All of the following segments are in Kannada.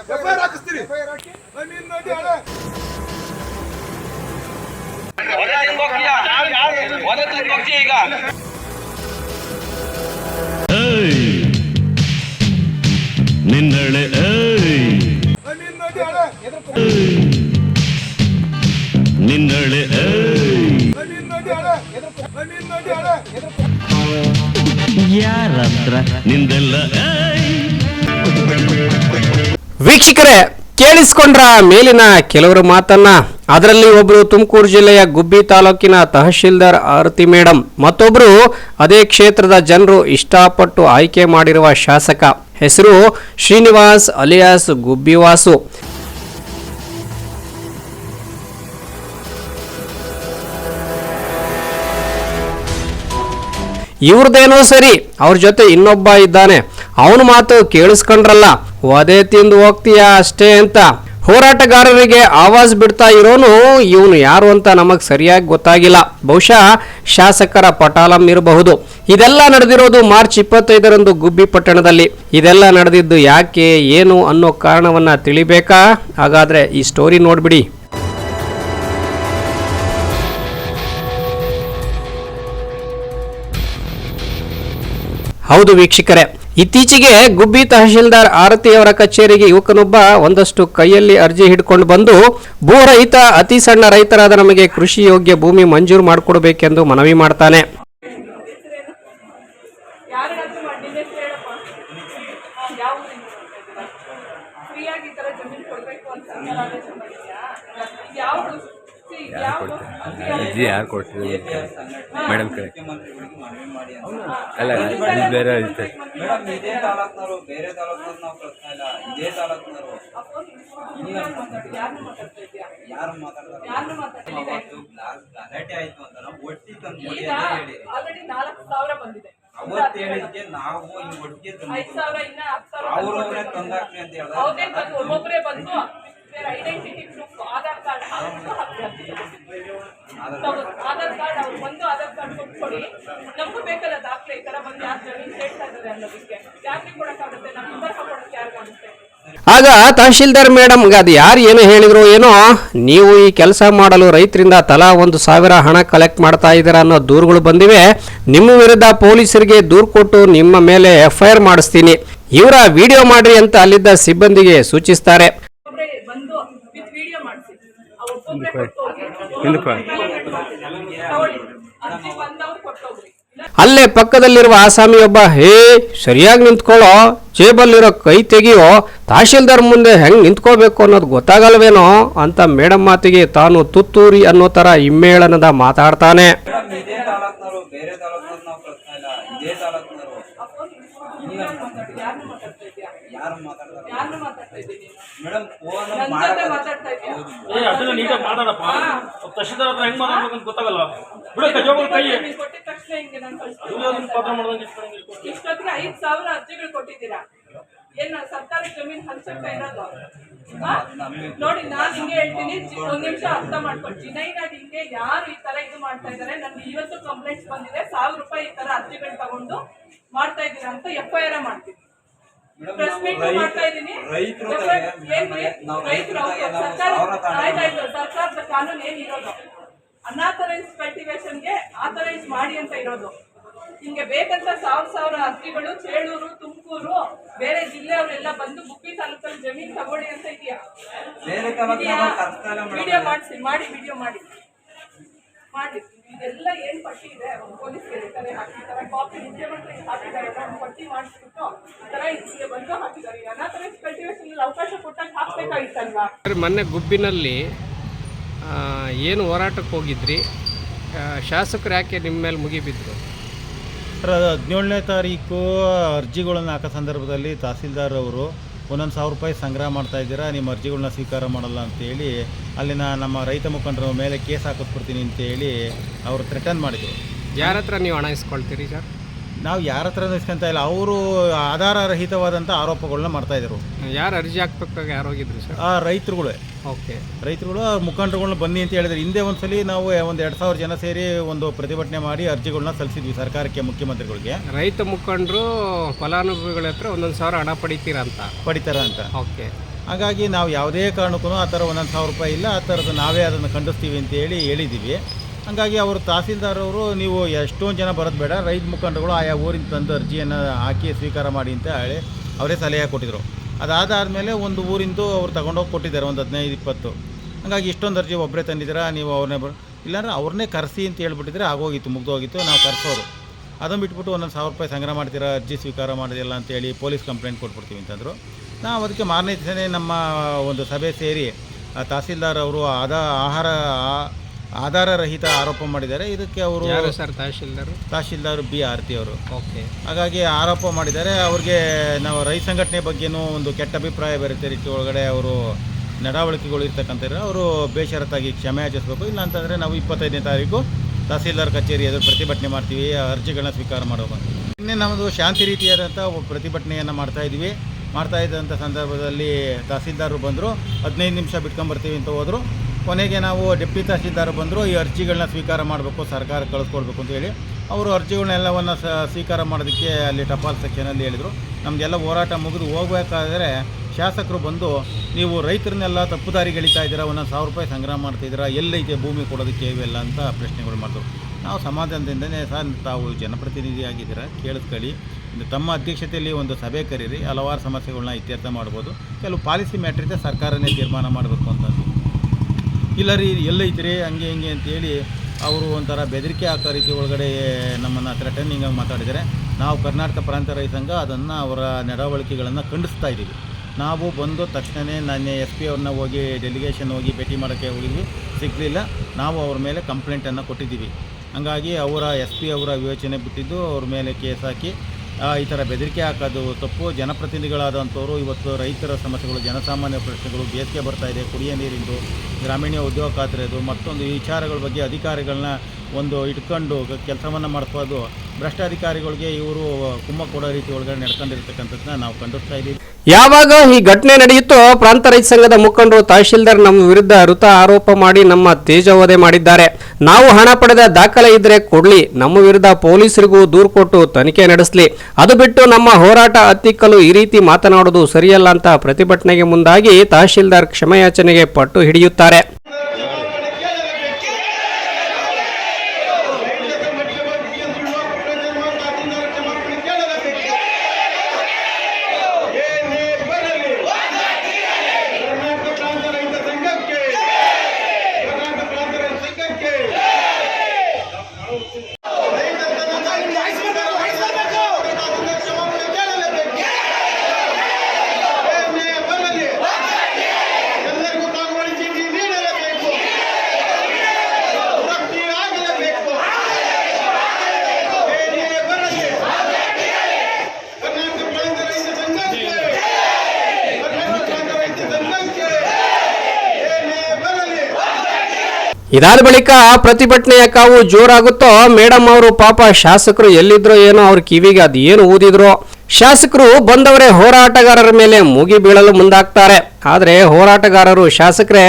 ಎಫ್ ಐ ಆರ್ ಹಾಕಿಸ್ತೀರಿ ತಿನ್ಬೋಗ್ತೀಯ ಈಗ ನಿನ್ನಳೆ ಹಣ ನಿನ್ನಳೆ ಯಾರತ್ರ ನಿಂದೆಲ್ಲ ವೀಕ್ಷಕರೇ, ಕೇಳಿಸ್ಕೊಂಡ್ರ ಮೇಲಿನ ಕೆಲವರು ಮಾತನ್ನ. ಅದರಲ್ಲಿ ಒಬ್ಬರು ತುಮಕೂರು ಜಿಲ್ಲೆಯ ಗುಬ್ಬಿ ತಾಲೂಕಿನ ತಹಶೀಲ್ದಾರ್ ಆರತಿ ಮೇಡಮ್ ಮತ್ತೊಬ್ಬರು ಅದೇ ಕ್ಷೇತ್ರದ ಜನರು ಇಷ್ಟಪಟ್ಟು ಆಯ್ಕೆ ಮಾಡಿರುವ ಶಾಸಕ ಹೆಸರು ಶ್ರೀನಿವಾಸ್ ಅಲಿಯಾಸ್ ಗುಬ್ಬಿವಾಸು. ಇವ್ರದ್ದೇನೋ ಸರಿ, ಅವ್ರ ಜೊತೆ ಇನ್ನೊಬ್ಬ ಇದ್ದಾನೆ. ಅವನ ಮಾತು ಕೇಳಿಸ್ಕೊಂಡ್ರಲ್ಲ ಒದೆ ತಿಂದು ಹೋಗ್ತೀಯಾ ಅಷ್ಟೇ ಅಂತ. ಹೋರಾಟಗಾರರಿಗೆ ಆವಾಜ್ ಬಿಡ್ತಾ ಇರೋನು ಇವನು ಯಾರು ಅಂತ ನಮಗೆ ಸರಿಯಾಗಿ ಗೊತ್ತಾಗಿಲ್ಲ. ಬಹುಶಃ ಶಾಸಕರ ಪಟಾಲಂ ಇರಬಹುದು. ಇದೆಲ್ಲ ನಡೆದಿರೋದು ಮಾರ್ಚ್ ಇಪ್ಪತ್ತೈದರಂದು ಗುಬ್ಬಿ ಪಟ್ಟಣದಲ್ಲಿ. ಇದೆಲ್ಲ ನಡೆದಿದ್ದು ಯಾಕೆ, ಏನು ಅನ್ನೋ ಕಾರಣವನ್ನ ತಿಳಿಬೇಕಾ? ಹಾಗಾದ್ರೆ ಈ ಸ್ಟೋರಿ ನೋಡ್ಬಿಡಿ. ಹೌದು ವೀಕ್ಷಕರೇ, ಇತ್ತೀಚೆಗೆ ಗುಬ್ಬಿ ತಹಶೀಲ್ದಾರ್ ಆರತಿ ಅವರ ಕಚೇರಿಗೆ ಯುವಕನೊಬ್ಬ ಒಂದಷ್ಟು ಕೈಯಲ್ಲಿ ಅರ್ಜಿ ಹಿಡ್ಕೊಂಡು ಬಂದು ಭೂರಹಿತ ಅತಿ ಸಣ್ಣ ರೈತರಾದ ನಮಗೆ ಕೃಷಿ ಯೋಗ್ಯ ಭೂಮಿ ಮಂಜೂರು ಮಾಡಿಕೊಡ್ಬೇಕೆಂದು ಮನವಿ ಮಾಡ್ತಾನೆ ಯಾರಿಗಾದ್ರೂ ಮಾಡಿ ನಿನ್ನ ಹೆಸರು ಹೇಳಪ್ಪ ಆ, ಯಾವ ಊರಿಂದ ಬರ್ತಾ ಇದ್ದೀರಾ ಫ್ರೀಯಾಗಿ ಈ ಥರ ಜಮೀನು ಕೊಡಬೇಕು ಅಂತ ಸರ್ಕಾರ ಆದೇಶ ಮಾಡಿದ್ಯಾ ಇದು ಯಾವುದು See, ಇದು ಯಾವುದು ಅರ್ಜಿ ಯಾರು ಕೊಟ್ಟಿದ್ರು ಮೇಡಮ್ ಕಡೆ. ಅಲ್ಲ ಇದು ಬೇರೆ ಇರುತ್ತೆ ಮೇಡಮ್ ಇದೇ ತಾಲೂಕ್ನವರು ಬೇರೆ ತಾಲೂಕ್ನವ್ರು ನಾವು ಪ್ರಶ್ನೆ ಇಲ್ಲ. ಇದೇ ತಾಲೂಕ್ನವರು. ಯಾರು ಮಾತಾಡ್ತಾರೆ? ಗಲಾಟೆ ಆಯ್ತು ಅಂತ ನಾವು ಒಟ್ಟಿ ತಂದು ನೋಡಿ ಅಂತ ಹೇಳಿ ಅವತ್ತು ಹೇಳಿದ್ಕೆ ನಾವು ಈ ಒಟ್ಟಿಗೆ ತಂದು ಅವ್ರವ್ರೆ ತಂದಾಕ್ರಿ ಅಂತ ಹೇಳ್ದ ಹೇಳಿದ್ರೆ identity proof Aadhaar card Aadhaar card ಅವ್ರು ಬಂದು ಆಧಾರ್ ಕಾರ್ಡ್ ಕೊಟ್ಕೊಡಿ. ನಮಗೂ ಬೇಕಲ್ಲ ದಾಖಲೆ ಈ ತರ ಬಂದು ಯಾರು ಜಮೀನು ಹೇಳ್ತಾ ಇದ್ದಾರೆ ಅನ್ನೋದಕ್ಕೆ. ಯಾಕೆ ಕೊಡಕ್ಕಾಗುತ್ತೆ ನಮ್ಮ ನಂಬರ್ ಹಾಕೊಡಕ್ಕೆ ಯಾರಿಗಾಗುತ್ತೆ ಆಗ ತಹಶೀಲ್ದಾರ್ ಮೇಡಮ್ ಅದು ಯಾರು ಏನು ಹೇಳಿದ್ರು ಏನೋ? ನೀವು ಈ ಕೆಲಸ ಮಾಡಲು ರೈತರಿಂದ ತಲಾ ಒಂದು ಸಾವಿರ ಹಣ ಕಲೆಕ್ಟ್ ಮಾಡ್ತಾ ಇದ್ದೀರಾ ಅನ್ನೋ ದೂರುಗಳು ಬಂದಿವೆ. ನಿಮ್ಮ ವಿರುದ್ಧ ಪೊಲೀಸರಿಗೆ ದೂರು ಕೊಟ್ಟು ನಿಮ್ಮ ಮೇಲೆ ಎಫ್ ಐ ಆರ್ ಮಾಡಿಸ್ತೀನಿ. ಇವರ ವಿಡಿಯೋ ಮಾಡ್ರಿ ಅಂತ ಅಲ್ಲಿದ್ದ ಸಿಬ್ಬಂದಿಗೆ ಸೂಚಿಸ್ತಾರೆ ಒಬ್ಬರೇ ಬಂದು ವಿತ್ ವಿಡಿಯೋ ಮಾಡಿಸಿ ಒಬ್ಬೊಬ್ಬರೇ ಕೊಟ್ಟೋಗಿ ಹಿಂದಕ್ಕೆ ಬಾ. ತಗೊಳ್ಳಿ ಅರ್ಜಿ ಬಂದವ್ರು ಕೊಟ್ಟೋಗ್ರಿ ಅಲ್ಲೇ ಪಕ್ಕದಲ್ಲಿರುವ ಆಸಾಮಿಯೊಬ್ಬ ಹೇ ಸರಿಯಾಗಿ ನಿಂತ್ಕೊಳ್ಳೋ. ಜೇಬಲ್ಲಿರೋ ಕೈ ತೆಗಿಯೋ ತಹಶೀಲ್ದಾರ್ ಮುಂದೆ ಹೆಂಗೆ ನಿಂತ್ಕೋಬೇಕು ಅನ್ನೋದು ಗೊತ್ತಾಗಲ್ವೇನೋ ಅಂತ ಮೇಡಮ್ ಮಾತಿಗೆ ತಾನು ತುತ್ತೂರಿ ಅನ್ನೋ ತರ ಹಿಮ್ಮೇಳನದ ಮಾತಾಡ್ತಾನೆ. ಐದು ಸಾವಿರ ಅರ್ಜಿಗಳು ಕೊಟ್ಟಿದ್ದೀರಾ? ಏನ್ ಸರ್ಕಾರಿ ಜಮೀನ್ ಹಂಚಕ್ಕ ಇರೋದು? ನೋಡಿ ನಾನ್ ಹಿಂಗೆ ಹೇಳ್ತೀನಿ ಒಂದ್ ನಿಮಿಷ ಅರ್ಥ ಮಾಡ್ಕೊಂಡು ಜಿನೈನ್ ಆಗಿ ಹಿಂಗೆ ಯಾರು ಈ ತರ ಇದು ಮಾಡ್ತಾ ಇದಾರೆ? ನನ್ಗೆ ಇವತ್ತು ಕಂಪ್ಲೇಂಟ್ಸ್ ಬಂದಿದೆ. ಸಾವಿರ ರೂಪಾಯಿ ಈ ತರ ಅರ್ಜಿಗಳು ತಗೊಂಡು ಮಾಡ್ತಾ ಇದ್ದೀರಾ ಅಂತ ಎಫ್ ಐ ಆರ್ ಮಾಡ್ತೀನಿ. ಪ್ರೆಸ್ ಮೀಟ್ ಮಾಡ್ತಾ ಇದ್ದೀನಿ. ರೈತರು ಆಯ್ತಾಯ್ತು ಸರ್ಕಾರದ ಕಾನೂನು ಏನಿರೋದು ಅನಾಥರೈಸ್ ಕಲ್ಟಿವೇಶನ್ಗೆ ಆಥರೈಸ್ ಮಾಡಿ ಅಂತ ಇರೋದು. ಹಿಂಗೆ ಬೇಕಂತ ಸಾವಿರ ಸಾವಿರ ಅರ್ಜಿಗಳು ಚೇಳೂರು ತುಮಕೂರು ಬೇರೆ ಜಿಲ್ಲೆಯವರೆಲ್ಲ ಬಂದು ಗುಬ್ಬಿ ತಾಲೂಕಲ್ಲಿ ಜಮೀನು ತಗೊಳ್ಳಿ ಅಂತ ಇದೆಯಾ ವಿಡಿಯೋ ಮಾಡಿಸಿ ಮಾಡಿ ವಿಡಿಯೋ ಮಾಡಿ. ಮಾಡಿ. ಇದೆಲ್ಲ ಏನ್ ಪಟ್ಟಿ ಇದೆ? ಪೊಲೀಸ್ ಹೇಳ್ತಾರೆ ಹಾಕಿದ್ದಾರೆ ಕಾಪಿ ಮುಖ್ಯಮಂತ್ರಿ ಹಾಕಿದ್ದಾರೆ ಪಟ್ಟಿ ಮಾಡಿಸ್ಬಿಟ್ಟು ತರ ಇಲ್ಲಿಗೆ ಬಂದು ಹಾಕಿದ್ದಾರೆ. ಅನಾಥರೈಸ್ ಕಲ್ಟಿವೇಶನ್ ಅವಕಾಶ ಕೊಟ್ಟಾಗ ಹಾಕ್ಬೇಕಾಗಿತ್ತಲ್ವಾ? ಮೊನ್ನೆ ಗುಬ್ಬಿನಲ್ಲಿ ಏನು ಹೋರಾಟಕ್ಕೆ ಹೋಗಿದ್ರಿ? ಆ, ಶಾಸಕರು ಯಾಕೆ ನಿಮ್ಮ ಮೇಲೆ ಮುಗಿಬಿದ್ರು? ಸರ್ ಹದಿನೇಳನೇ ತಾರೀಕು ಅರ್ಜಿಗಳನ್ನು ಹಾಕೋ ಸಂದರ್ಭದಲ್ಲಿ ತಹಸೀಲ್ದಾರ್ ಅವರು ಒಂದೊಂದು ಸಾವಿರ ರೂಪಾಯಿ ಸಂಗ್ರಹ ಮಾಡ್ತಾ ಇದ್ದೀರಾ, ನಿಮ್ಮ ಅರ್ಜಿಗಳನ್ನ ಸ್ವೀಕಾರ ಮಾಡಲ್ಲ ಅಂತೇಳಿ ಅಲ್ಲಿನ ನಮ್ಮ ರೈತ ಮುಖಂಡರ ಮೇಲೆ ಕೇಸ್ ಹಾಕಿಸ್ಬಿಡ್ತೀನಿ ಅಂತೇಳಿ ಅವರು ಥ್ರೆಟನ್ ಮಾಡಿದರು. ಯಾರ ಹತ್ರ ನೀವು ಹಣ ಇಸ್ಕೊಳ್ತೀರಿ ಸರ್? ನಾವು ಯಾರ ಹತ್ರನೂ ಇಸ್ಕೊಂತ ಇಲ್ಲ. ಅವರು ಆಧಾರರಹಿತವಾದಂಥ ಆರೋಪಗಳನ್ನ ಮಾಡ್ತಾಯಿದ್ರು ಯಾರು ಅರ್ಜಿ ಹಾಕ್ಬೇಕಾಗ ಯಾರು ಹೋಗಿದ್ರು ಸರ್? ಆ ರೈತರುಗಳೇ. ಓಕೆ. ರೈತರುಗಳು ಮುಖಂಡರುಗಳನ್ನ ಬನ್ನಿ ಅಂತ ಹೇಳಿದ್ರು. ಹಿಂದೆ ಒಂದ್ಸಲಿ ನಾವು ಒಂದು ಎರಡು ಸಾವಿರ ಜನ ಸೇರಿ ಒಂದು ಪ್ರತಿಭಟನೆ ಮಾಡಿ ಅರ್ಜಿಗಳನ್ನ ಸಲ್ಲಿಸಿದ್ವಿ ಸರ್ಕಾರಕ್ಕೆ ಮುಖ್ಯಮಂತ್ರಿಗಳಿಗೆ. ರೈತ ಮುಖಂಡರು ಫಲಾನುಭವಿಗಳ ಹತ್ರ ಒಂದೊಂದು ಸಾವಿರ ಹಣ ಪಡಿತೀರಾ ಅಂತ? ಪಡಿತಾರ ಅಂತ. ಓಕೆ. ಹಾಗಾಗಿ ನಾವು ಯಾವುದೇ ಕಾರಣಕ್ಕೂ ಆ ಥರ ಒಂದೊಂದು ಸಾವಿರ ರೂಪಾಯಿ ಇಲ್ಲ ಆ ಥರದ್ದು ನಾವೇ ಅದನ್ನು ಖಂಡಿಸ್ತೀವಿ ಅಂತೇಳಿ ಹೇಳಿದ್ದೀವಿ ಹಾಗಾಗಿ ಅವರು ತಹಸೀಲ್ದಾರ್ ಅವರು ನೀವು ಎಷ್ಟೊಂದು ಜನ ಬರೋದು ಬೇಡ, ರೈತ ಮುಖಂಡಗಳು ಆಯಾ ಊರಿಂದ ತಂದು ಅರ್ಜಿಯನ್ನು ಹಾಕಿ ಸ್ವೀಕಾರ ಮಾಡಿ ಅಂತ ಹೇಳಿ ಅವರೇ ಸಲಹೆ ಕೊಟ್ಟಿದ್ರು. ಮೇಲೆ ಒಂದು ಊರಿಂದು ಅವ್ರು ತಗೊಂಡೋಗಿ ಕೊಟ್ಟಿದ್ದಾರೆ, ಒಂದು ಹದಿನೈದು, ಇಪ್ಪತ್ತು. ಹಂಗಾಗಿ ಇಷ್ಟೊಂದು ಅರ್ಜಿ ಒಬ್ಬರೇ ತಂದಿದ್ದೀರಾ, ನೀವು ಅವ್ರನ್ನೇ ಬ ಇಲ್ಲಾಂದ್ರೆ ಅವ್ರನ್ನೇ ಕರೆಸಿ ಅಂತ ಹೇಳ್ಬಿಟ್ಟಿದ್ರೆ ಆಗೋಗಿತ್ತು, ಮುಗ್ದೋಗಿತ್ತು, ನಾವು ಕರೆಸೋರು. ಅದನ್ನು ಬಿಟ್ಬಿಟ್ಟು ಒಂದೊಂದು ಸಾವಿರ ರೂಪಾಯಿ ಸಂಗ್ರಹ ಮಾಡ್ತೀರಾ, ಅರ್ಜಿ ಸ್ವೀಕಾರ ಮಾಡೋದಿಲ್ಲ ಅಂತೇಳಿ ಪೊಲೀಸ್ ಕಂಪ್ಲೇಂಟ್ ಕೊಟ್ಬಿಡ್ತೀವಿ ಅಂತಂದರು ನಾವು ಅದಕ್ಕೆ ಮಾರನೇ ದಿವಸನೇ ನಮ್ಮ ಒಂದು ಸಭೆ ಸೇರಿ ತಹಸೀಲ್ದಾರ್ ಅವರು ಆದ ಆಹಾರ ಆ- ಆಧಾರರಹಿತ ಆರೋಪ ಮಾಡಿದ್ದಾರೆ. ಇದಕ್ಕೆ ಅವರು ಯಾರು ಸರ್? ತಹಶೀಲ್ದಾರ್? ತಹಶೀಲ್ದಾರ್ ಬಿ ಆರತಿ ಅವರು. ಓಕೆ. ಹಾಗಾಗಿ ಆರೋಪ ಮಾಡಿದ್ದಾರೆ. ಅವ್ರಿಗೆ ನಾವು ರೈತ ಸಂಘಟನೆ ಬಗ್ಗೆನೂ ಒಂದು ಕೆಟ್ಟ ಅಭಿಪ್ರಾಯ ಬರುತ್ತೆ. ರೀತಿ ಒಳಗಡೆ ಅವರು ನಡವಳಿಕೆಗಳು ಇರ್ತಕ್ಕಂಥ ಅವರು ಬೇಷರತ್ತಾಗಿ ಕ್ಷಮೆ ಯಾಚಿಸಬೇಕು ಇಲ್ಲ ಅಂತಂದರೆ ನಾವು ಇಪ್ಪತ್ತೈದನೇ ತಾರೀಕು ತಹಸೀಲ್ದಾರ್ ಕಚೇರಿ ಎದುರು ಪ್ರತಿಭಟನೆ ಮಾಡ್ತೀವಿ. ಅರ್ಜಿಗಳನ್ನ ಸ್ವೀಕಾರ ಮಾಡೋದು ನಿನ್ನೆ ನಮ್ಮದು ಶಾಂತಿ ರೀತಿಯಾದಂಥ ಪ್ರತಿಭಟನೆಯನ್ನು ಮಾಡ್ತಾ ಇದ್ದೀವಿ. ಮಾಡ್ತಾ ಇದ್ದಂಥ ಸಂದರ್ಭದಲ್ಲಿ ತಹಸೀಲ್ದಾರರು ಬಂದರು. ಹದಿನೈದು ನಿಮಿಷ ಬಿಟ್ಕೊಂಬರ್ತೀವಿ ಅಂತ ಹೋದರು. ಕೊನೆಗೆ ನಾವು ಡೆಪ್ಟಿ ತಹಸೀಲ್ದಾರ್ ಬಂದರು, ಈ ಅರ್ಜಿಗಳನ್ನ ಸ್ವೀಕಾರ ಮಾಡಬೇಕು, ಸರ್ಕಾರ ಕಳಿಸ್ಕೊಡ್ಬೇಕು ಅಂತ ಹೇಳಿ ಅವರು ಅರ್ಜಿಗಳನ್ನೆಲ್ಲವನ್ನು ಸ, ಸ್ವೀಕಾರ ಮಾಡೋದಕ್ಕೆ ಅಲ್ಲಿ ಟಪಾಲ್ ಸೆಕ್ಷನಲ್ಲಿ ಹೇಳಿದರು. ನಮಗೆಲ್ಲ ಹೋರಾಟ ಮುಗಿದು ಹೋಗಬೇಕಾದ್ರೆ ಶಾಸಕರು ಬಂದು, ನೀವು ರೈತರನ್ನೆಲ್ಲ ತಪ್ಪು ದಾರಿಗೆ ಇದ್ದೀರಾ, ಒಂದೊಂದು ಸಾವಿರ ರೂಪಾಯಿ ಸಂಗ್ರಹ ಮಾಡ್ತಿದ್ದೀರಾ ಎಲ್ಲೈತೆ ಭೂಮಿ ಕೊಡೋದಕ್ಕೆ ಇವೆಲ್ಲ ಅಂತ ಪ್ರಶ್ನೆಗಳು ಮಾಡಿದ್ರು. ನಾವು ಸಮಾಧಾನದಿಂದನೇ ಸರ್, ತಾವು ಜನಪ್ರತಿನಿಧಿ ಆಗಿದ್ದೀರಾ, ಕೇಳಿಸ್ಕೊಳ್ಳಿ. ತಮ್ಮ ಅಧ್ಯಕ್ಷತೆಯಲ್ಲಿ ಒಂದು ಸಭೆ ಕರೀರಿ, ಹಲವಾರು ಸಮಸ್ಯೆಗಳನ್ನ ಇತ್ಯರ್ಥ ಮಾಡ್ಬೋದು. ಕೆಲವು ಪಾಲಿಸಿ ಮ್ಯಾಟ್ರಿದೆ ಸರ್ಕಾರನೇ ತೀರ್ಮಾನ ಮಾಡಬೇಕು ಅಂತಂದು ಇಲ್ಲ ರೀ ಎಲ್ಲೈತ್ರಿ, ಹಂಗೆ ಹಿಂಗೆ ಅಂತೇಳಿ ಅವರು ಒಂಥರ ಬೆದರಿಕೆ ಹಾಕೋ ರೀತಿ ಒಳಗಡೆ ನಮ್ಮನ್ನು ಥ್ರೆಟನಿಂಗ್ ಆಗಿ ಮಾತಾಡಿದ್ದಾರೆ. ನಾವು ಕರ್ನಾಟಕ ಪ್ರಾಂತ ರೈತ ಸಂಘ ಅದನ್ನು ಅವರ ನಡವಳಿಕೆಗಳನ್ನು ಖಂಡಿಸ್ತಾ ಇದ್ದೀವಿ. ನಾವು ಬಂದು ತಕ್ಷಣವೇ ನಾನೇ ಎಸ್ ಪಿ ಅವ್ರನ್ನ ಹೋಗಿ ಡೆಲಿಗೇಷನ್ ಹೋಗಿ ಭೇಟಿ ಮಾಡೋಕ್ಕೆ ಹೋಗಿದ್ವಿ. ಸಿಗಲಿಲ್ಲ. ನಾವು ಅವ್ರ ಮೇಲೆ ಕಂಪ್ಲೇಂಟನ್ನು ಕೊಟ್ಟಿದ್ದೀವಿ. ಹಂಗಾಗಿ ಅವರ ಎಸ್ ಪಿ ಅವರ ವಿವೇಚನೆ ಬಿಟ್ಟಿದ್ದು ಅವ್ರ ಮೇಲೆ ಕೇಸ್ ಹಾಕಿ ಈ ಥರ ಬೆದರಿಕೆ ಹಾಕೋದು ತಪ್ಪು. ಜನಪ್ರತಿನಿಧಿಗಳಾದಂಥವರು, ಇವತ್ತು ರೈತರ ಸಮಸ್ಯೆಗಳು, ಜನಸಾಮಾನ್ಯ ಪ್ರಶ್ನೆಗಳು, ಬೇಸಿಗೆ ಬರ್ತಾ ಇದೆ, ಕುಡಿಯೋ ನೀರಿಂದು, ಗ್ರಾಮೀಣ ಉದ್ಯೋಗ ಖಾತ್ರೆದು ಮತ್ತೊಂದು ವಿಚಾರಗಳ ಬಗ್ಗೆ ಅಧಿಕಾರಿಗಳನ್ನ ಒಂದು ಇಟ್ಕೊಂಡು ಕೆಲಸವನ್ನು ಮಾಡಿಸೋದು ಭ್ರಷ್ಟಾಧಿಕಾರಿಗಳಿಗೆ ಇವರು ಕುಮ್ಮ ಕೊಡೋ ರೀತಿ ಒಳಗಡೆ ನಡ್ಕೊಂಡಿರ್ತಕ್ಕಂಥದ್ದನ್ನ ನಾವು ಕಂಡುಸ್ತಾ ಇದ್ದೀವಿ. ಯಾವಾಗ ಈ ಘಟನೆ ನಡೆಯುತ್ತೋ ಪ್ರಾಂತ ರೈತ ಸಂಘದ ಮುಖಂಡರು ತಹಶೀಲ್ದಾರ್ ನಮ್ಮ ವಿರುದ್ಧ ವೃತ ಆರೋಪ ಮಾಡಿ ನಮ್ಮ ತೇಜವಧೆ ಮಾಡಿದ್ದಾರೆ. ನಾವು ಹಣ ಪಡೆದ ದಾಖಲೆ ಇದ್ರೆ ಕೊಡ್ಲಿ, ನಮ್ಮ ವಿರುದ್ಧ ಪೊಲೀಸರಿಗೂ ದೂರು ಕೊಟ್ಟು ತನಿಖೆ ನಡೆಸಲಿ. ಅದು ಬಿಟ್ಟು ನಮ್ಮ ಹೋರಾಟ ಹತ್ತಿಕ್ಕಲು ಈ ರೀತಿ ಮಾತನಾಡೋದು ಸರಿಯಲ್ಲ ಅಂತ ಪ್ರತಿಭಟನೆಗೆ ಮುಂದಾಗಿ ತಹಶೀಲ್ದಾರ್ ಕ್ಷಮೆಯಾಚನೆಗೆ ಪಟ್ಟು ಹಿಡಿಯುತ್ತಾರೆ ಏನೇ ಬರಲಿ ಕರ್ನಾಟಕ ಪ್ರಾಂತ ರೈತ ಸಂಘಕ್ಕೆ ಕರ್ನಾಟಕ ಪ್ರಾಂತ ರೈತ ಸಂಘಕ್ಕೆ ರೈತರನ್ನ ವಹಿಸ್ಬೇಕು, ವಹಿಸ್ಬೇಕು. ಕ್ಷಮಾಪಣೆ ಕೇಳಲೇಬೇಕು. ಏನೇ ಬರಲಿ ಎಲ್ಲರಿಗೂ ತಾಗುವಳಿ ಚೀಟಿ ನೀಡಲೇಬೇಕು ರಫ್ತಿ ಆಗಲೇಬೇಕು ಏನೇ ಬರಲಿ ಕರ್ನಾಟಕ ಪ್ರಾಂತ ರೈತ ಸಂಘಕ್ಕೆ ಕರ್ನಾಟಕ ಪ್ರಾಂತ ರೈತ ಸಂಘಕ್ಕೆ ಏನೇ ಬರಲಿ ಇದಾದ ಬಳಿಕ ಪ್ರತಿಭಟನೆಯ ಕಾವು ಜೋರಾಗುತ್ತೋ ಮೇಡಮ್ ಅವರು ಪಾಪ ಶಾಸಕರು ಎಲ್ಲಿದ್ರೋ ಏನೋ ಅವ್ರ ಕಿವಿಗೆ ಅದು ಏನು ಊದಿದ್ರು. ಶಾಸಕರು ಬಂದವರೇ ಹೋರಾಟಗಾರರ ಮೇಲೆ ಮುಗಿ ಬೀಳಲು ಮುಂದಾಗ್ತಾರೆ. ಆದರೆ ಹೋರಾಟಗಾರರು ಶಾಸಕರೇ,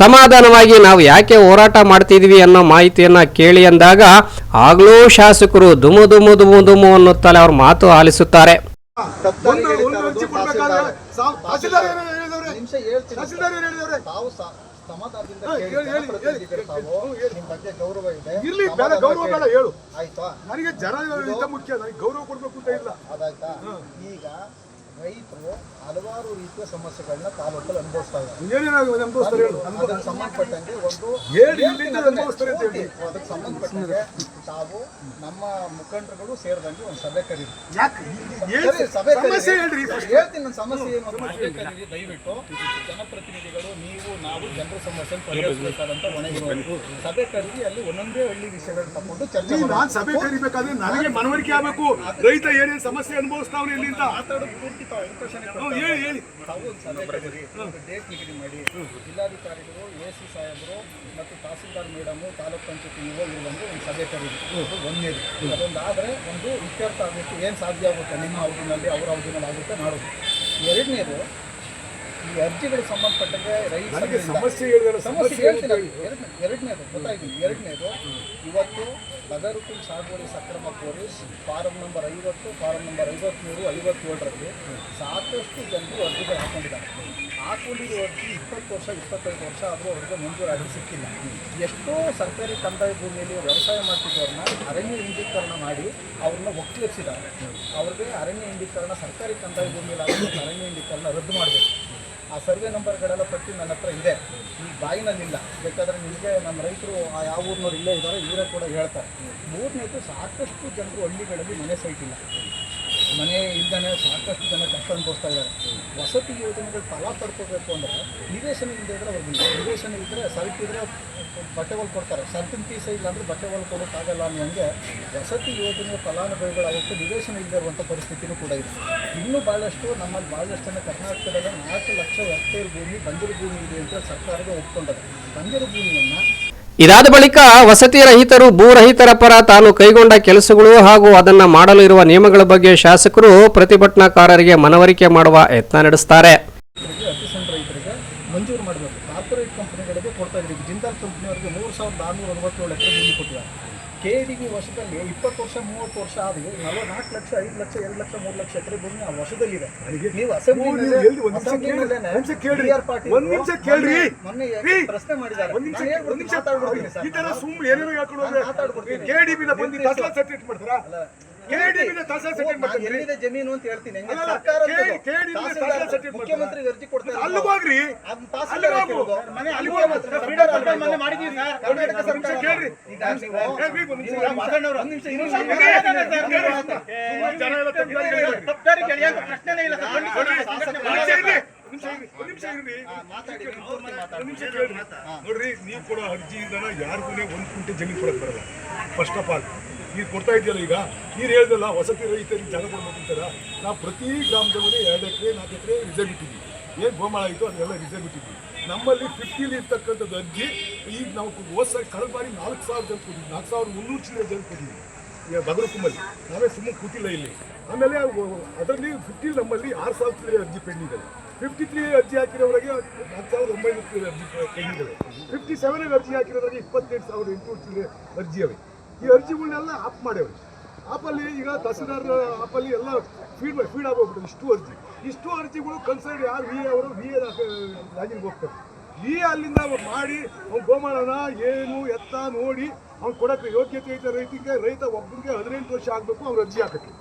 ಸಮಾಧಾನವಾಗಿ ನಾವು ಯಾಕೆ ಹೋರಾಟ ಮಾಡ್ತಿದ್ವಿ ಅನ್ನೋ ಮಾಹಿತಿಯನ್ನ ಕೇಳಿ ಅಂದಾಗ ಆಗ್ಲೂ ಶಾಸಕರು ದುಮು ದುಮು ದುಮು ದುಮು ಅನ್ನುತ್ತಲೇ ಅವ್ರ ಮಾತು ಆಲಿಸುತ್ತಾರೆ. ಒಂದು ಬೇಡ ಗೌರವ ಬೇಡ ಹೇಳು. ಆಯ್ತಾ? ನನಗೆ ಜನ ಮುಖ್ಯ ನನಗೆ ಗೌರವ ಕೊಡ್ಬೇಕು ಅಂತ ಇಲ್ಲ. ಅದಾಯ್ತಾ? ಹಲವಾರು ರೀತಿಯ ಸಮಸ್ಯೆಗಳನ್ನ ತಾಲೂಕಲ್ಲಿ ಅನುಭವಿಸ್ತಾ ಇದ್ದಾರೆ. ಸಂಬಂಧಪಟ್ಟಂತೆ ಅದಕ್ಕೆ ಸಂಬಂಧಪಟ್ಟಂಗೆ ಒಂದು. ಅದಕ್ಕೆ ಸಂಬಂಧಪಟ್ಟಂಗೆ ತಾವು ನಮ್ಮ ಮುಖಂಡರುಗಳು ಸೇರಿದಂಗೆ ಒಂದು ಸಭೆ ಕರೀರಿ. ಸಭೆ ಸಮಸ್ಯೆ ಹೇಳ್ರಿ first. ಹೇಳ್ತೀನಿ ನನ್ನ ಸಮಸ್ಯೆ ಏನು ಅಂತ ಸಭೆ ಕರೀರಿ ದಯವಿಟ್ಟು ಜನಪ್ರತಿನಿಧಿಗಳು ನೀವು ನಾವು ಜನರ ಸಮಸ್ಯೆ ಪರಿಹರಿಸಬೇಕಾದಂತ ಹೊಣೆ ಇರೋರು. ಸಭೆ ಕರೀರಿ ಅಲ್ಲಿ ಒಂದೊಂದೇ ಹಳ್ಳಿ ವಿಷಯಗಳನ್ನ ತಗೊಂಡು ಚರ್ಚೆ ನಾನ್. ಸಭೆ ಕರಿಬೇಕಾದ್ರೆ ನನಗೆ ಮನವರಿಕೆ ಆಗಬೇಕು. ರೈತ ಏನೇನು ಸಮಸ್ಯೆ ಅನುಭವಿಸ್ತಾವ್ನೆ ಇಲ್ಲಿಂದ? ಮಾತಾಡೋದು ಪೂರ್ತಿ ಅದಕ್ಕೆ ತಾವು. ಅವಕಾಶ ಹೇಳಿ ಹೇಳಿ. ಒಂದು ಡೇಟ್ ನಿಗದಿ ಮಾಡಿ. ಜಿಲ್ಲಾಧಿಕಾರಿಗಳು, ಎ ಸಿ ಸಾಹೇಬರು ಮತ್ತು ತಹಸೀಲ್ದಾರ್ ಮೇಡಮು, ತಾಲೂಕ್ ಪಂಚಾಯತ್ ಇವರು ಒಂದು ಸಭೆ ಕರೀರಿ ಅದು ಒಂದನೇದು ಅದೊಂದು ಆದರೆ ಒಂದು ಇತ್ಯರ್ಥ ಆಗಬೇಕು ಏನು ಸಾಧ್ಯ ಆಗುತ್ತೆ? ನಿಮ್ಮ ಅವಧಿನಲ್ಲಿ ಅವರ ಅವಧಿನಲ್ಲಿ ಆಗುತ್ತೆ, ಮಾಡೋದು. ಎರಡನೇದು ಈ ಅರ್ಜಿಗಳಿಗೆ ಸಂಬಂಧಪಟ್ಟಂಗೆ ರೈತರಿಗೆ ಸಮಸ್ಯೆ ಸಮಸ್ಯೆ ಹೇಳ್ತೀನಿ. ಎರಡನೇ ಎರಡನೇದು ಗೊತ್ತಾಯ್ತು. ಎರಡನೇದು ಇವತ್ತು ಬದರುಕುಲ್ ಸಾಗುವಳಿ ಸಕ್ರಮ ಕೋರಿ ಫಾರಂ ನಂಬರ್ ಐವತ್ತು ಫಾರಂ ನಂಬರ್ ಐವತ್ತ್ಮೂರು ಐವತ್ತೇಳರಲ್ಲಿ ಸಾಕಷ್ಟು ಜನರು ಅರ್ಜಿಗಳು ಹಾಕೊಂಡಿದ್ದಾರೆ. ಹಾಕೊಂಡಿರೋ ಅರ್ಜಿ ಇಪ್ಪತ್ತು ವರ್ಷ ಇಪ್ಪತ್ತೈದು ವರ್ಷ ಆದರೂ ಅವ್ರಿಗೆ ಮಂಜೂರಾಗಿ ಸಿಕ್ಕಿಲ್ಲ. ಎಷ್ಟೋ ಸರ್ಕಾರಿ ಕಂದಾಯ ಭೂಮಿಯಲ್ಲಿ ವ್ಯವಸಾಯ ಮಾಡ್ತಿದ್ದವ್ರನ್ನ ಅರಣ್ಯ ಇಂಡೀಕರಣ ಮಾಡಿ ಅವ್ರನ್ನ ಒಕ್ಕಲಿಸಿದ್ದಾರೆ ಅವ್ರಿಗೆ ಅರಣ್ಯ ಇಂಡೀಕರಣ ಸರ್ಕಾರಿ ಕಂದಾಯ ಭೂಮಿಯಲ್ಲಿ ಅರಣ್ಯ ಇಂಡೀಕರಣ ರದ್ದು ಮಾಡಬೇಕು. ಆ ಸರ್ವೆ ನಂಬರ್ಗಳೆಲ್ಲ ಪಟ್ಟಿ ನನ್ನ ಹತ್ರ ಇದೆ. ಈ ಬಾಯಿನಲ್ಲಿಲ್ಲ. ಬೇಕಾದ್ರೆ ನಿಮಗೆ ನಮ್ಮ ರೈತರು ಆ ಯಾವ ಊರಿನವ್ರು ಇಲ್ಲೇ ಇದ್ದಾರೆ, ಇವರೇ ಕೂಡ ಹೇಳ್ತಾರೆ. ಮೂರನೇದು ಸಾಕಷ್ಟು ಜನರು ಹಳ್ಳಿಗಳಲ್ಲಿ ಮನೆ ಸೈಟ್ ಇಲ್ಲ. ಮನೆ ಇಂದನೆ ಸಾಕಷ್ಟು ಜನ ಕಷ್ಟ ಅನುಭವಿಸ್ತಾ ಇದ್ದಾರೆ. ವಸತಿ ಯೋಜನೆಗಳು ಫಲ ಪಡ್ಕೋಬೇಕು ಅಂದರೆ ನಿವೇಶನ ಇಲ್ಲದೆ ಇದ್ರೆ ಅವ್ರಿಗೆ ನಿವೇಶನ ಇದ್ದರೆ ಸ್ವಲ್ಪ ಇದ್ದರೆ ಬಟ್ಟೆ ಹೊಲ್ ಕೊಡ್ತಾರೆ. ಸರ್ಟಿನ ಪೀಸ ಇಲ್ಲ ಅಂದರೆ ಬಟ್ಟೆ ಹೊಲ್ ಕೊಡೋಕ್ಕಾಗಲ್ಲ ಅನ್ನೋಂಗೆ ವಸತಿ ಯೋಜನೆ ಫಲಾನುಭವಿಗಳಾಗುತ್ತೆ, ನಿವೇಶನ ಇರುವಂಥ ಪರಿಸ್ಥಿತಿನೂ ಕೂಡ ಇದೆ. ಇನ್ನೂ ಭಾಳಷ್ಟು ನಮ್ಮಲ್ಲಿ ಭಾಳಷ್ಟು ಜನ ಕರ್ನಾಟಕದಲ್ಲಿ ನಾಲ್ಕು ಲಕ್ಷ ಹೆಕ್ಟೇರ್ ಭೂಮಿ ಬಂಜರು ಭೂಮಿ ಇದೆ ಅಂತ ಸರ್ಕಾರದ ಒಪ್ಕೊಂಡದೆ. ಬಂಜರು ಭೂಮಿಯನ್ನು ಇದಾದ ಬಳಿಕ ವಸತಿ ರಹಿತರು ಭೂರಹಿತರ ಪರ ತಾನು ಕೈಗೊಂಡ ಕೆಲಸಗಳು ಹಾಗೂ ಅದನ್ನು ಮಾಡಲು ಇರುವ ನಿಯಮಗಳ ಬಗ್ಗೆ ಶಾಸಕರು ಪ್ರತಿಭಟನಾಕಾರರಿಗೆ ಮನವರಿಕೆ ಮಾಡುವ ಯತ್ನ ನಡೆಸುತ್ತಾರೆ ಕೆ ಡಿ ಬಿ ವರ್ಷದಲ್ಲಿ ಇಪ್ಪತ್ತು ವರ್ಷ ಮೂವತ್ತು ವರ್ಷ ಆಗಿ ನಲವತ್ನಾಲ್ಕು ಲಕ್ಷ ಐದು ಲಕ್ಷ ಎರಡು ಲಕ್ಷ ಮೂರು ಲಕ್ಷ ಎಕರೆ ಭೂಮಿ ಆ ವರ್ಷದಲ್ಲಿದೆ ನೀವು ಅಸೆಂಬ್ಲಿ ಮೊನ್ನೆ ಪ್ರಶ್ನೆ ಮಾಡಿದ್ದಾರೆ. ಈ ತರ ಸುಮ್ಮನೆ ಏನೇನೋ ಹೇಳ್ಕೊಂಡು ಹೋದ್ರೆ ಮಾತಾಡ್ಬಿಡ್ತೀನಿ. ಕೆಡಿಬಿನ ಬಂದು ಮಾಡ್ತಾರಾ ಎಲ್ಲಿದೆ ಜಮೀನು ಅಂತ ಹೇಳ್ತೀನಿ ಮುಖ್ಯಮಂತ್ರಿಗೆ ಅರ್ಜಿ ಕೊಡ್ತಾರೆ. ಕರ್ನಾಟಕ ಸರ್ಕಾರ. ಕೇಳ್ರಿ. ಇಲ್ಲ. ನೋಡ್ರಿ ನೀವು ಕೊಡೋ ಅರ್ಜಿಯಿಂದ ಯಾರಿಗೂ ಒಂದ್ ಕುಂಟೆ ಜಮೀನು ಕೊಡಕ್ ಬರಲ್ಲ. ಫಸ್ಟ್ ಆಫ್ ಆಲ್ ನೀರು ಕೊಡ್ತಾ ಇದೆಯಲ್ಲ ಈಗ? ನೀರು ಹೇಳ್ದಲ್ಲ, ವಸತಿ ರೈತರಿಗೆ ಜಾಗ ಕೊಡ್ಬೇಕು ಅಂತಾರ. ನಾವು ಪ್ರತಿ ಗ್ರಾಮದಲ್ಲಿ ಎರಡು ಎಕರೆ, ನಾಲ್ಕು ಎಕರೆ ರಿಸರ್ವ್ ಇಟ್ಟಿದ್ವಿ. ಏನು ಗೋಮಾಳ ಆಯಿತು? ಅದನ್ನೆಲ್ಲ ರಿಸರ್ವ್ ಇಟ್ಟಿದ್ವಿ. ನಮ್ಮಲ್ಲಿ ಫಿಫ್ಟೀಲಿ ಇರ್ತಕ್ಕಂಥದ್ದು ಅರ್ಜಿ, ಈಗ ನಾವು ಹೋದ ಸಾರಿ, ಕಳೆದ ಬಾರಿ ನಾಲ್ಕು ಸಾವಿರ ಜನ ಕೊಟ್ಟಿದ್ವಿ. ನಾಲ್ಕು ಸಾವಿರದ ಮುನ್ನೂರು ಚಿಲ್ಲರೆ ಜನ ಕೊಟ್ಟಿದ್ವಿ. ಈಗ ಬಗರುಕುಂಬಲ್ಲಿ ನಾವೇ ಸುಮ್ಮನೆ ಕೂತಿಲ್ಲ ಇಲ್ಲಿ. ಆಮೇಲೆ ಅದರಲ್ಲಿ ಫಿಫ್ಟಿ ನಮ್ಮಲ್ಲಿ ಆರು ಸಾವಿರ ಚಿಲ್ಲರೆ ಅರ್ಜಿ ಪೆಂಡಿಂಗ್ ಇದೆ ಫಿಫ್ಟಿ ತ್ರೀ ಅರ್ಜಿ ಹಾಕಿರೋವರೆಗೆ ನಾಲ್ಕು ಸಾವಿರದ ಒಂಬೈನೂರು ಚಿಲ್ಲರೆ ಅರ್ಜಿ ಪೆಂಡಿಂಗ್ ಇದೆ ಫಿಫ್ಟಿ ಸೆವೆನ್ ಅರ್ಜಿ ಹಾಕಿರೋರಿಗೆ ಇಪ್ಪತ್ತೆಂಟು ಸಾವಿರದ ಎಂಟುನೂರು ಚಿಲ್ಲರೆ ಅರ್ಜಿ ಅವೆ. ಈ ಅರ್ಜಿಗಳನ್ನೆಲ್ಲ ಆಪ್ ಮಾಡೇವೆ ಆಪಲ್ಲಿ ಈಗ ತಹಸೀಲ್ದಾರ್ ಆಪಲ್ಲಿ ಎಲ್ಲ ಫೀಡ್ ಫೀಡ್ ಆಗೋಗ್ಬಿಟ್ಟು ಇಷ್ಟು ಅರ್ಜಿ. ಇಷ್ಟು ಅರ್ಜಿಗಳು ಕನ್ಸರ್ಡ್ ಯಾರು ವಿ ಎ ಅವರು ವಿ ಎ ಲಾಗಿನ್ಗೆ ಹೋಗ್ತಾರೆ. ವಿ ಅಲ್ಲಿಂದ ಮಾಡಿ, ಅವ್ನು ಗೋಮಾಳನ ಏನು ಎತ್ತ ನೋಡಿ ಅವ್ನು ಕೊಡಕ್ಕೆ ಯೋಗ್ಯತೆ ಐತೆ ರೈತಿಗೆ ರೈತ ಒಬ್ಬನಿಗೆ ಹದಿನೆಂಟು ವರ್ಷ ಆಗಬೇಕು ಅವ್ರು ಅರ್ಜಿ ಹಾಕಕ್ಕೆ.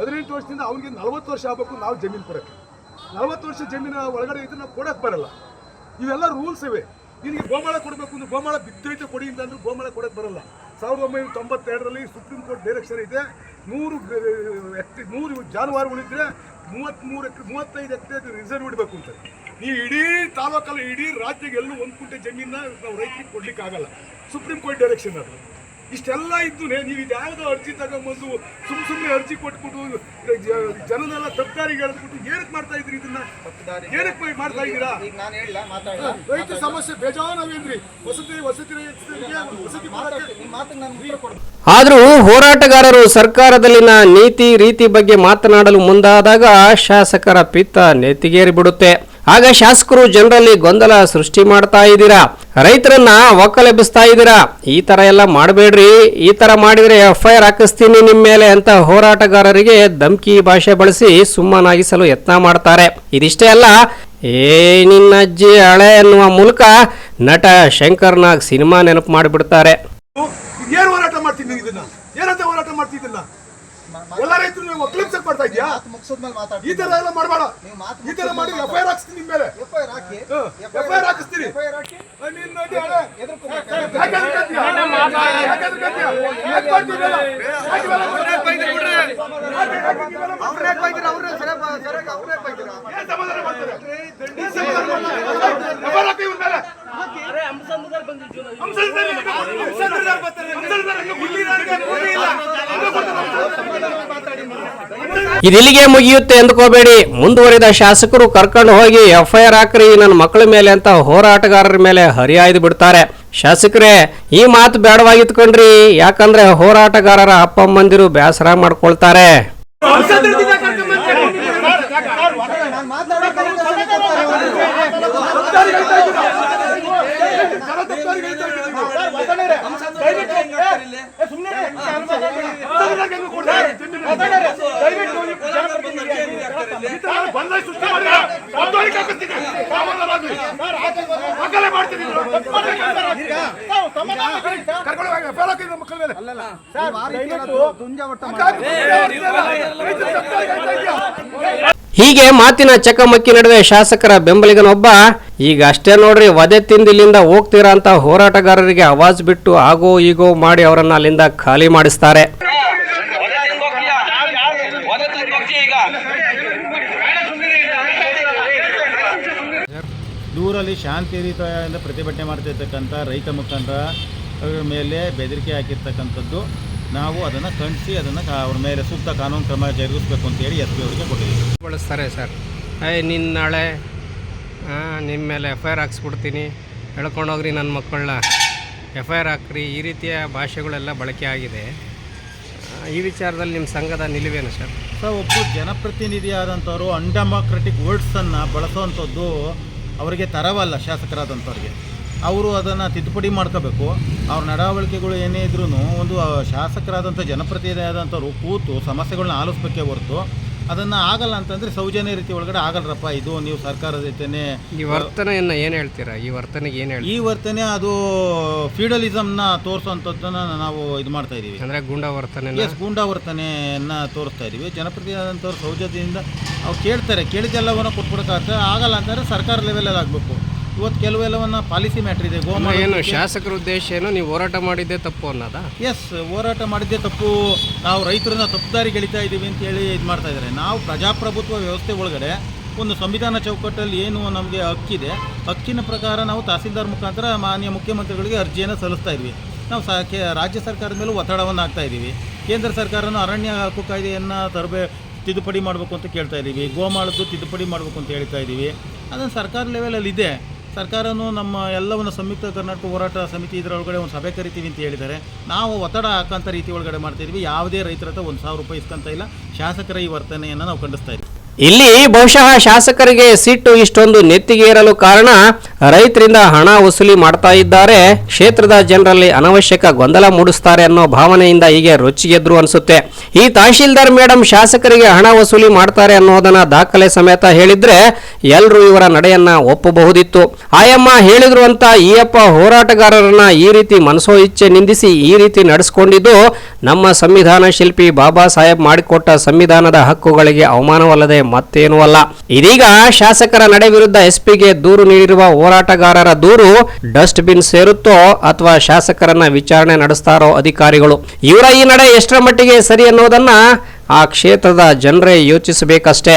ಹದಿನೆಂಟು ವರ್ಷದಿಂದ ಅವ್ನಿಗೆ ನಲವತ್ತು ವರ್ಷ ಆಗಬೇಕು, ನಾವು ಜಮೀನು ಕೊಡೋಕ್ಕೆ. ನಲವತ್ತು ವರ್ಷ ಜಮೀನು ಒಳಗಡೆ ಇದ್ರೆ ನಾವು ಕೊಡಕ್ಕೆ ಬರಲ್ಲ. ಇವೆಲ್ಲ ರೂಲ್ಸ್ ಇವೆ. ನಿನಗೆ ಗೋಮಾಳ ಕೊಡಬೇಕು ಅಂದ್ರೆ ಗೋಮಾಳ ಬಿದ್ದೈತೆ ಕೊಡಿ ಅಂತ ಅಂದ್ರೆ ಗೋಮಾಳ ಕೊಡೋಕ್ಕೆ ಬರಲ್ಲ. ಸಾವಿರದ ಒಂಬೈನೂರ ತೊಂಬತ್ತೆರಡರಲ್ಲಿ ಸುಪ್ರೀಂ ಕೋರ್ಟ್ ಡೈರೆಕ್ಷನ್ ಇದೆ. ನೂರು ಎಕ್ರೆ ನೂರು ಜಾನುವಾರುಗಳಿದ್ರೆ ಮೂವತ್ತ್ಮೂರು ಎಕ್ರೆ, ಮೂವತ್ತೈದು ಎಕರೆ ರಿಸರ್ವ್ ಇಡಬೇಕು ಅಂತ. ನೀವು ಇಡೀ ತಾಲೂಕಲ್ಲಿ, ಇಡೀ ರಾಜ್ಯಕ್ಕೆ ಎಲ್ಲೂ ಒಂದು ಕುಂಟೆ ಜಮೀನ ನಾವು ರೈತರಿಗೆ ಕೊಡ್ಲಿಕ್ಕೆ ಆಗಲ್ಲ ಸುಪ್ರೀಂ ಕೋರ್ಟ್ ಡೈರೆಕ್ಷನ್ ಅದು. ಇಷ್ಟೆಲ್ಲ ಇದ್ದು ನೀವು ಇದ್ಯಾವುದೋ ಅರ್ಜಿ ತಗೊಂಬಂದು ಸುಮ್ಮ ಸುಮ್ಮನೆ ಅರ್ಜಿ ಕೊಟ್ಬಿಟ್ಟು ಜನನೆಲ್ಲ ತಪ್ಪಾರಿಗೆ ಹೇಳ್ಬಿಟ್ಟು ಏನಕ್ಕೆ ಮಾಡ್ತಾ ಇದ್ರಿ ಇದನ್ನ? ಏನಕ್ಕೆ ಮಾಡ್ತಾ ಇದ್ದೀರಾ? ಈಗ ನಾನು ಹೇಳಿಲ್ಲ ಮಾತಾಡಲ್ಲ. ರೈತ ಸಮಸ್ಯೆ ಬೇಜಾನವೇನ್ರಿ ವಸತಿ ವಸತಿ ರೈತರಿಗೆ ವಸತಿ ಕೊಡಕ್ಕೆ ನಿಮ್ಮ ಮಾತಿಗೆ ನಾನು ಉತ್ತರ ಕೊಡ್ತೀನಿ. ಆದರೂ ಹೋರಾಟಗಾರರು ಸರ್ಕಾರದಲ್ಲಿನ ನೀತಿ ರೀತಿ ಬಗ್ಗೆ ಮಾತನಾಡಲು ಮುಂದಾದಾಗ ಶಾಸಕರ ಪಿತ್ತ ನೆತ್ತಿಗೇರಿ ಬಿಡುತ್ತೆ ಆಗ ಶಾಸಕರು ಜನರಲ್ಲಿ ಗೊಂದಲ ಸೃಷ್ಟಿ ಮಾಡ್ತಾ ಇದ್ದೀರಾ? ರೈತರನ್ನ ಒಕ್ಕಲೆಬ್ಬಿಸ್ತಾ ಇದ್ದೀರಾ? ಈ ತರ ಎಲ್ಲ ಮಾಡಬೇಡ್ರಿ. ಈ ತರ ಮಾಡಿದ್ರೆ ಎಫ್ ಐ ಆರ್ ಹಾಕಿಸ್ತೀನಿ ನಿಮ್ಮ ಮೇಲೆ ಅಂತ ಹೋರಾಟಗಾರರಿಗೆ ಧಮ್ಕಿ ಭಾಷೆ ಬಳಸಿ ಸುಮ್ಮನಾಗಿಸಲು ಯತ್ನ ಮಾಡ್ತಾರೆ. ಇದಿಷ್ಟೇ ಅಲ್ಲ, ಏ ನಿನ್ನ ಅಜ್ಜಿ ಹಳೆ ಎನ್ನುವ ಮೂಲಕ ನಟ ಶಂಕರ್ ನಾಗ್ ಸಿನಿಮಾ ನೆನಪು ಮಾಡಿಬಿಡ್ತಾರೆ. ಹೋರಾಟ ಹೋರಾಟ ಎಲ್ಲ ರೈತರು ನೀವು ಒಕ್ಕಲಿಪ್ಸಕ್ ಮಾಡ್ತಾ ಇದೀಯಾ ಮಾತು ಮಾತಾಡಿ ಈ ತರ ಎಲ್ಲ ಮಾಡಬೇಡ. ನೀವು ಮಾತು ಈ ತರ ಮಾಡಿ ಎಫ್ ಐ ಆರ್ ಹಾಕ್ಸ್ತೀನಿ ನಿಮ್ಮ ಮೇಲೆ. ಎಫ್ ಐ ಆರ್ ಹಾಕಿ ಎಫ್ ಐ ಆರ್ ಹಾಕಿಸ್ತೀರಿ ಎಫ್ ಐ ಆರ್ ಹಾಕಿ ನೀನ್ ನೋಡಿ ಬೈದಿರ ಮಾಡ್ತಿದ್ದೀಯ? ಏನ್ ಸಮಾಧಾನ ಮಾಡ್ತಾರೆ? ಏನ್ ಸಮಾಧಾನ ಮಾಡ್ತಾರೆ? ಎಫ್ ಐ ಆರ್ ಹಾಕಿ ಇವ್ರ ಮೇಲೆ. ಹಂಸಂದ್ರದಾಗ ಬರ್ತಾರೆ. ಹಂಸಂದ್ರದಾಗ ಇನ್ನು ಹುಲ್ಲಿನಾರ್ಗೆ ಭೂಮಿ ಇಲ್ಲ. ಹಂಗ ಬರ್ತಾರೆ ಹಂಸಂದ್ರದಾಗ. ಇದಿಲ್ಲಿಗೆ ಮುಗಿಯುತ್ತೆ ಎಂದುಕೋಬೇಡಿ. ಮುಂದುವರಿದ ಶಾಸಕರು ಕರ್ಕೊಂಡು ಹೋಗಿ ಎಫ್ಐಆರ್ ಹಾಕ್ರಿ, ನನ್ನ ಮಕ್ಕಳ ಮೇಲೆ ಅಂತ ಹೋರಾಟಗಾರರ ಮೇಲೆ ಹರಿಯಾಯ್ದು ಬಿಡ್ತಾರೆ. ಶಾಸಕರೇ, ಈ ಮಾತು ಬೇಡವಾಗಿತ್ಕೊಂಡ್ರಿ ಯಾಕಂದ್ರೆ ಹೋರಾಟಗಾರರ ಅಪ್ಪ ಅಮ್ಮಂದಿರು ಬೇಸರ ಮಾಡ್ಕೊಳ್ತಾರೆ. ಹೀಗೆ ಮಾತಿನ ಚಕಮಕ್ಕಿ ನಡುವೆ ಶಾಸಕರ ಬೆಂಬಲಿಗನೊಬ್ಬ ಈಗ ಅಷ್ಟೇ ನೋಡ್ರಿ ವಧೆ ತಿಂದು ಇಲ್ಲಿಂದ ಹೋಗ್ತೀರಾ ಅಂತ ಹೋರಾಟಗಾರರಿಗೆ ಅವಾಜ್ ಬಿಟ್ಟು ಆಗೋ ಈಗೋ ಮಾಡಿ ಅವರನ್ನ ಅಲ್ಲಿಂದ ಖಾಲಿ ಮಾಡಿಸ್ತಾರೆ. ದೂರಲ್ಲಿ ರೀತಿಯಿಂದ ಪ್ರತಿಭಟನೆ ಮಾಡ್ತಿರ್ತಕ್ಕಂಥ ರೈತ ಮುಖಂಡರ ಮೇಲೆ ಬೆದರಿಕೆ ಹಾಕಿರ್ತಕ್ಕಂಥದ್ದು. ನಾವು ಅದನ್ನು ಖಂಡಿಸಿ ಅದನ್ನು ಅವ್ರ ಮೇಲೆ ಸೂಕ್ತ ಕಾನೂನು ಕ್ರಮ ಜರುಗಿಸ್ಬೇಕು ಅಂತೇಳಿ ಎಸ್ ಪಿ ಅವರಿಗೆ ಕೊಟ್ಟಿದ್ದೀವಿ. ಬಳಸ್ತಾರೆ ಸರ್. ಏಯ್ ನಿನ್ನ ನಾಳೆ ನಿಮ್ಮ ಮೇಲೆ ಎಫ್ ಐ ಆರ್ ಹಾಕ್ಸ್ಬಿಡ್ತೀನಿ. ಹೇಳ್ಕೊಂಡೋಗ್ರಿ ನನ್ನ ಮಕ್ಕಳನ್ನ ಎಫ್ ಐ ಆರ್ ಹಾಕ್ರಿ. ಈ ರೀತಿಯ ಭಾಷೆಗಳೆಲ್ಲ ಬಳಕೆ ಆಗಿದೆ. ಈ ವಿಚಾರದಲ್ಲಿ ನಿಮ್ಮ ಸಂಘದ ನಿಲುವೇನು ಸರ್? ಸರ್ ಒಬ್ಬ ಜನಪ್ರತಿನಿಧಿಯಾದಂಥವ್ರು ಅನ್ಡೆಮಾಕ್ರೆಟಿಕ್ ವರ್ಡ್ಸನ್ನು ಬಳಸೋವಂಥದ್ದು ಅವರಿಗೆ ತರವಲ್ಲ ಶಾಸಕರಾದಂಥವ್ರಿಗೆ. ಅವರು ಅದನ್ನು ತಿದ್ದುಪಡಿ ಮಾಡ್ಕೋಬೇಕು. ಅವ್ರ ನಡವಳಿಕೆಗಳು ಏನೇ ಇದ್ರೂ ಒಂದು ಶಾಸಕರಾದಂಥ ಜನಪ್ರತಿನಿಧಿ ಆದಂಥವ್ರು ಕೂತು ಸಮಸ್ಯೆಗಳನ್ನ ಆಲಿಸ್ಬೇಕೇ ಹೊರತು ಅದನ್ನು ಆಗಲ್ಲ ಅಂತಂದರೆ ಸೌಜನ್ಯ ರೀತಿ ಒಳಗಡೆ ಆಗಲ್ರಪ್ಪ ಇದು ನೀವು ಸರ್ಕಾರದ ಜೊತೆನೇ ಈ ವರ್ತನೆಯನ್ನು ಏನು ಹೇಳ್ತೀರಾ? ಈ ವರ್ತನೆಗೆ ಏನು ಈ ವರ್ತನೆ ಅದು ಫ್ಯೂಡಲಿಸಮ್ನ ತೋರಿಸೋವಂಥದ್ದನ್ನು ನಾವು ಇದು ಮಾಡ್ತಾ ಇದ್ದೀವಿ ಅಂದರೆ ಗೂಂಡಾ ವರ್ತನೆ ಎಸ್ ಗೂಂಡಾವರ್ತನೆಯನ್ನು ತೋರಿಸ್ತಾ ಇದ್ದೀವಿ ಜನಪ್ರತಿನಿಧಿಯಾದಂಥವ್ರು ಸೌಜನ್ಯದಿಂದ ಅವ್ರು ಕೇಳ್ತಾರೆ. ಕೇಳಿದ್ದೆಲ್ಲವನ್ನು ಕೊಟ್ಬಿಡೋಕ್ಕಾಗ್ತದೆ ಆಗಲ್ಲ ಅಂತಂದರೆ ಸರ್ಕಾರ ಲೆವೆಲಲ್ಲಿ ಆಗಬೇಕು. ಇವತ್ತು ಕೆಲವೆಲ್ಲವನ್ನ ಪಾಲಿಸಿ ಮ್ಯಾಟ್ರ್ ಇದೆ ಗೋ ಏನು ಶಾಸಕರ ಉದ್ದೇಶ ಏನು? ನೀವು ಹೋರಾಟ ಮಾಡಿದ್ದೆ ತಪ್ಪು ಅನ್ನೋದಾ? ಎಸ್ ಹೋರಾಟ ಮಾಡಿದ್ದೇ ತಪ್ಪು. ನಾವು ರೈತರನ್ನ ತಪ್ಪು ಗೆಳಿತಾ ಇದ್ದೀವಿ ಅಂತ ಹೇಳಿ ಇದು ಮಾಡ್ತಾ ಇದ್ದಾರೆ. ನಾವು ಪ್ರಜಾಪ್ರಭುತ್ವ ವ್ಯವಸ್ಥೆ ಒಳಗಡೆ ಒಂದು ಸಂವಿಧಾನ ಚೌಕಟ್ಟಲ್ಲಿ ಏನು ನಮಗೆ ಹಕ್ಕಿದೆ ಹಕ್ಕಿನ ಪ್ರಕಾರ ನಾವು ತಹಸೀಲ್ದಾರ್ ಮುಖಾಂತರ ಮಾನ್ಯ ಮುಖ್ಯಮಂತ್ರಿಗಳಿಗೆ ಅರ್ಜಿಯನ್ನು ಸಲ್ಲಿಸ್ತಾ ಇದ್ವಿ. ನಾವು ಸಾ ರಾಜ್ಯ ಸರ್ಕಾರದ ಮೇಲೂ ಒತ್ತಡವನ್ನು ಹಾಕ್ತಾ ಇದ್ದೀವಿ. ಕೇಂದ್ರ ಸರ್ಕಾರನೂ ಅರಣ್ಯ ಹಕ್ಕು ಕಾಯ್ದೆಯನ್ನು ತರಬೇ ತಿದ್ದುಪಡಿ ಮಾಡಬೇಕು ಅಂತ ಕೇಳ್ತಾ ಇದ್ದೀವಿ. ಗೋಮಾಳದ್ದು ತಿದ್ದುಪಡಿ ಮಾಡಬೇಕು ಅಂತ ಹೇಳ್ತಾ ಇದ್ದೀವಿ. ಅದನ್ನು ಸರ್ಕಾರ ಲೆವೆಲಲ್ಲಿ ಇದೆ. ಸರ್ಕಾರನೂ ನಮ್ಮ ಎಲ್ಲವನ್ನು ಸಂಯುಕ್ತ ಕರ್ನಾಟಕ ಹೋರಾಟ ಸಮಿತಿ ಇದರೊಳಗಡೆ ಒಂದು ಸಭೆ ಕರಿತೀವಿ ಅಂತ ಹೇಳಿದ್ದಾರೆ. ನಾವು ಒತ್ತಡ ಹಾಕೋಂಥ ರೀತಿ ಒಳಗಡೆ ಮಾಡ್ತಿದ್ವಿ. ಯಾವುದೇ ರೈತರ ಹತ್ರ ಒಂದು ಸಾವಿರ ರೂಪಾಯಿ ಇಸ್ಕೊಂತ ಇಲ್ಲ. ಶಾಸಕರ ಈ ವರ್ತನೆಯನ್ನು ನಾವು ಖಂಡಿಸ್ತಾ ಇಲ್ಲಿ ಬಹುಶಃ ಶಾಸಕರಿಗೆ ಸಿಟ್ಟು ಇಷ್ಟೊಂದು ನೆತ್ತಿಗೆ ಏರಲು ಕಾರಣ ರೈತರಿಂದ ಹಣ ವಸೂಲಿ ಮಾಡ್ತಾ ಇದ್ದಾರೆ. ಕ್ಷೇತ್ರದ ಜನರಲ್ಲಿ ಅನವಶ್ಯಕ ಗೊಂದಲ ಮೂಡಿಸ್ತಾರೆ ಅನ್ನೋ ಭಾವನೆಯಿಂದ ಹೀಗೆ ರುಚಿಗೆದ್ರು ಅನಿಸುತ್ತೆ. ಈ ತಹಶೀಲ್ದಾರ್ ಮೇಡಮ್ ಶಾಸಕರಿಗೆ ಹಣ ವಸೂಲಿ ಮಾಡ್ತಾರೆ ಅನ್ನೋದನ್ನ ದಾಖಲೆ ಸಮೇತ ಹೇಳಿದ್ರೆ ಎಲ್ಲರೂ ಇವರ ನಡೆಯನ್ನ ಒಪ್ಪಬಹುದಿತ್ತು. ಆಯಮ್ಮ ಹೇಳಿದ್ರು ಅಂತ ಈಯಪ್ಪ ಹೋರಾಟಗಾರರನ್ನ ಈ ರೀತಿ ಮನಸೋ ಇಚ್ಛೆ ನಿಂದಿಸಿ ಈ ರೀತಿ ನಡೆಸ್ಕೊಂಡಿದ್ದು ನಮ್ಮ ಸಂವಿಧಾನ ಶಿಲ್ಪಿ ಬಾಬಾ ಸಾಹೇಬ್ ಮಾಡಿಕೊಟ್ಟ ಸಂವಿಧಾನದ ಹಕ್ಕುಗಳಿಗೆ ಅವಮಾನವಲ್ಲದೆ ಮತ್ತೇನೂ ಅಲ್ಲ. ಇದೀಗ ಶಾಸಕರ ನಡೆ ವಿರುದ್ಧ ಎಸ್ಪಿಗೆ ದೂರು ನೀಡಿರುವ ಹೋರಾಟಗಾರರ ದೂರು ಡಸ್ಟ್ ಬಿನ್ ಸೇರುತ್ತೋ ಅಥವಾ ಶಾಸಕರನ್ನ ವಿಚಾರಣೆ ನಡೆಸ್ತಾರೋ ಅಧಿಕಾರಿಗಳು. ಇವರ ಈ ನಡೆ ಎಷ್ಟರ ಮಟ್ಟಿಗೆ ಸರಿ ಅನ್ನೋದನ್ನ ಆ ಕ್ಷೇತ್ರದ ಜನರೇ ಯೋಚಿಸಬೇಕಷ್ಟೇ.